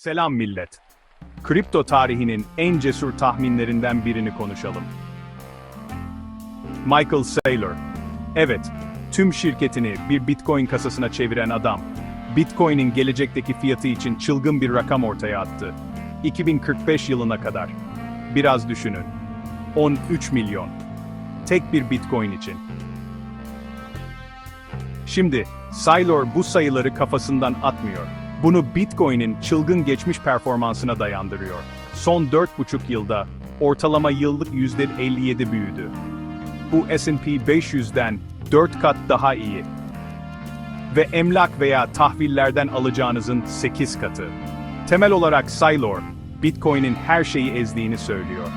Selam millet. Kripto tarihinin en cesur tahminlerinden birini konuşalım. Michael Saylor. Evet, tüm şirketini bir Bitcoin kasasına çeviren adam. Bitcoin'in gelecekteki fiyatı için çılgın bir rakam ortaya attı. 2045 yılına kadar. Biraz düşünün. 13 milyon. Tek bir Bitcoin için. Şimdi, Saylor bu sayıları kafasından atmıyor. Bunu Bitcoin'in çılgın geçmiş performansına dayandırıyor. Son 4,5 yılda ortalama yıllık %57 büyüdü. Bu S&P 500'den 4 kat daha iyi. Ve emlak veya tahvillerden alacağınızın 8 katı. Temel olarak Saylor, Bitcoin'in her şeyi ezdiğini söylüyor.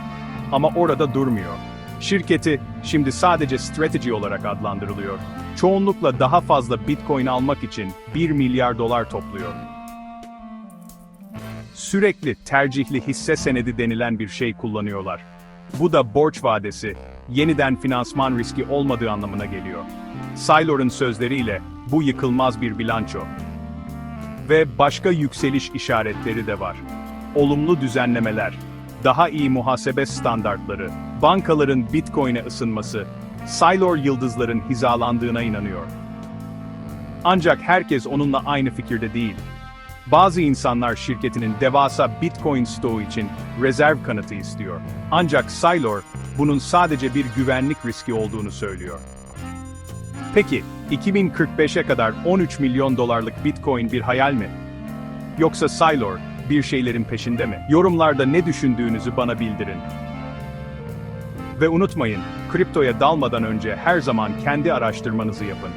Ama orada durmuyor. Şirketi şimdi sadece strateji olarak adlandırılıyor. Çoğunlukla daha fazla Bitcoin almak için 1 milyar dolar topluyor. Sürekli tercihli hisse senedi denilen bir şey kullanıyorlar. Bu da borç vadesi, yeniden finansman riski olmadığı anlamına geliyor. Saylor'un sözleriyle bu yıkılmaz bir bilanço. Ve başka yükseliş işaretleri de var. Olumlu düzenlemeler, daha iyi muhasebe standartları, bankaların Bitcoin'e ısınması, Saylor yıldızların hizalandığına inanıyor. Ancak herkes onunla aynı fikirde değil. Bazı insanlar şirketinin devasa Bitcoin stoğu için rezerv kanıtı istiyor. Ancak Saylor, bunun sadece bir güvenlik riski olduğunu söylüyor. Peki, 2045'e kadar 13 milyon dolarlık Bitcoin bir hayal mi? Yoksa Saylor, bir şeylerin peşinde mi? Yorumlarda ne düşündüğünüzü bana bildirin. Ve unutmayın, kriptoya dalmadan önce her zaman kendi araştırmanızı yapın.